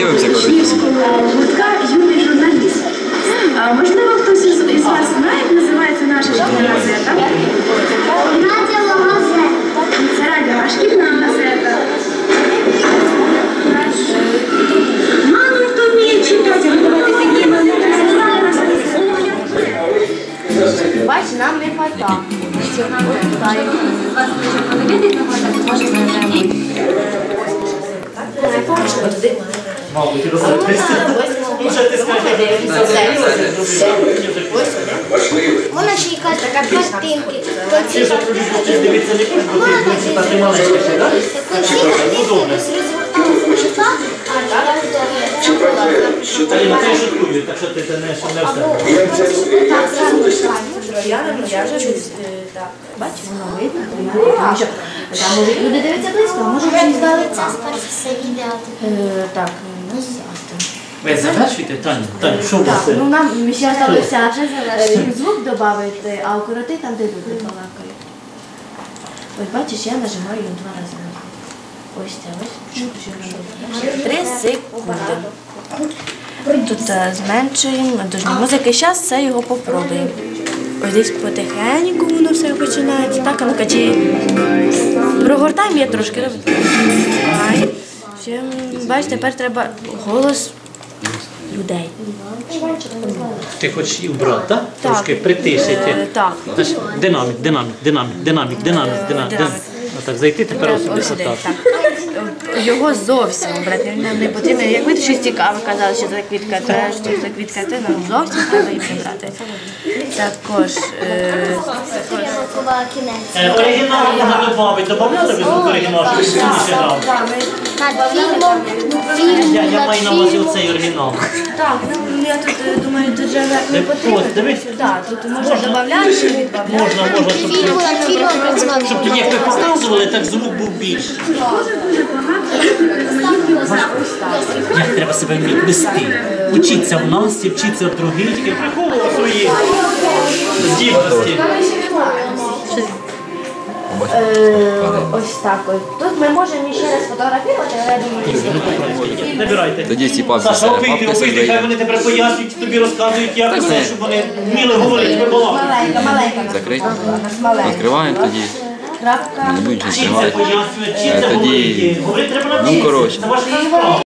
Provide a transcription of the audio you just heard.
Подивимося, коротше. Гуртка юний журналіст. А, можливо, хтось із, із вас знає, як називається наша шкільна газета? Радіо газета. Це радіо, а шкільна газета. Мало хто вміє читати, готувати піднімемо. Бач, нам не хватає. Мабуть, розумієте. Може, ти скажеш, Вона ще якась така картинки. ти ж ти дивитися не будеш, бо ти будеш читати маленьке ще, так? Ну, добре. Аліна, це я шуткую, так що ти не не все. Трояна в'яже так. Бачиш, воно видно. Тому що люди дивитися близько, а можуть не здалиться. Це відео. Е, Так, Ви завершуєте, Таня? Таня, що у вас? Так, ну нам ще залишилося е, звук додати, а укороти там, де люди балакають. Ось бачиш, я нажимаю їм два рази. Ось це ось. Три секунди. Тут е, зменшуємо дужні музики. Зараз все його попробуємо. Ось десь потихеньку воно все починається. Так, а ну качі. Прогортаємо я трошки. Ще, м, тепер треба голос людей. Ти хочеш і вбрати, так? Так. Трошки притишити. Е, Так. Динамік, динамік, динамік, динамік, динамік, динамік. Динамік. Отак, зайти тепер отак. так. Його зовсім брати не потрібно. Як ви щось цікаве казали, що це квітка те, що це квітка те, нам зовсім треба їх брати. Також е, кінець. Е, Оригінал можна додати. Добавляли ви оригінал, щоб грав? Над фільмом, фільм Я, я над маю на увазі фільмом. оцей оригінал. так, ну я тут е, думаю, тут вже не Де- потрібно. ось, дивись. Так, тут можна додати чи відбавляти. Можна, можна, щоб, Фільм над фільмом працював. щоб тоді як ви показували, так звук був більший. Як треба себе вміти вести? Учіться в нас, і вчіться в других, тільки приховував свої здібності. Е, Ось так ось. Тут ми можемо ще раз фотографувати, але я думаю, Набирайте. Тоді ці папки Саша, опийте, опийте, хай вони тепер пояснюють, тобі розказують, як все. щоб вони вміли говорити, ви балакати. маленька, маленька. Закрити. Відкриваємо тоді. Крапка. Не будемо нічого Вчіться відкривати. пояснювати, Е, тоді- говорити. Говорити треба Ну, коротше. Це ваша справа.